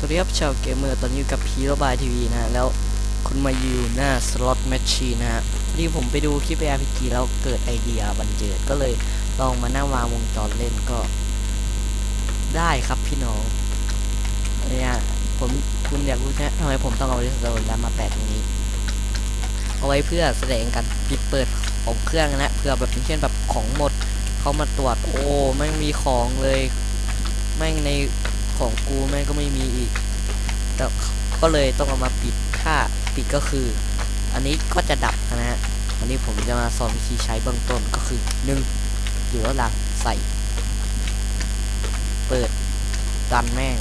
สวัสดีครับชาวเกมเมอร์ตอนนี้อยู่กับพีโรบายทีวีนะ แล้วคุณมาอยู่หน้าสล็อตแมชชีนะฮะพอดีผมไปดูคลิป RPG แล้วเกิดไอเดียบันเจิดก็เลยลองมานั่งวางวงจรเล่นก็ ได้ครับพี่น้องเนี่ยผมคุณอยากรู้ใช่ไหมทำไมผมต้องเอาดิสโซนแล้วมาแปะตรงนี้ เอาไว้เพื่อแสดงการปิดเปิดของเครื่องนะเพื่อแบบอย่างเช่นแบบของหมดเขามาตรวจโอ้ไม่มีของเลยแม่งใน ของกูแม่งก็ไม่มีอีกแต่ก็เลยต้องเอามาปิดถ้าปิดก็คือ อันนี้ก็จะดับนะฮะอันนี้ผมจะมาสอนวิธีใช้เบื้องต้นก็คือหนึ่งอยู่แล้วหลังใส่ เปิดดันแม่ง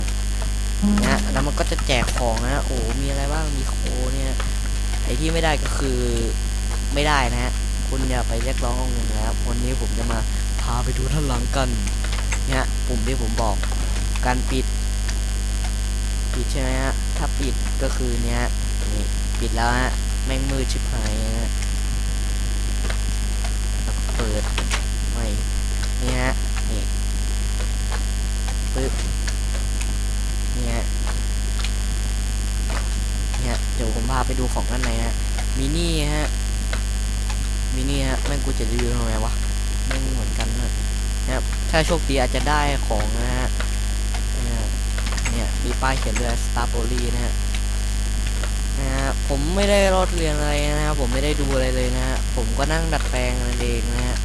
นะฮะแล้วมันก็จะแจกของนะฮะโอ้มีอะไรบ้างมีโคเนี่ยไอที่ไม่ได้ก็คือไม่ได้นะฮะคุณอย่าไปเรียกร้องเอาเงินนะครับวันนี้ผมจะมาพาไปดูท่านหลังกันเนี่ยปุ่มที่ผมบอก การปิด ปิดใช่ไหมฮะ ถ้าปิดก็คือเนี้ยนี่ปิดแล้วฮะ แม่งมืดชิบหายฮะแล้วก็เปิดใหม่นี่ฮะ นี่ปึ๊บนี่ฮะเนี่ยเดี๋ยวผมพาไปดูของด้านในฮะ มินี่ฮะ มินี่ฮะ แม่งกูจะรีวิวทำไมวะ แม่งเหมือนกันนะนะครับถ้าโชคดีอาจจะได้ของนะฮะ มีป้ายเขียนด้วย Star p o l y นะฮะนะฮะผมไม่ได้รอดเรียนอะไรนะครับผมไม่ได้ดูอะไรเลยนะฮะผมก็นั่งดัดแปลงนั่นเองนะฮะ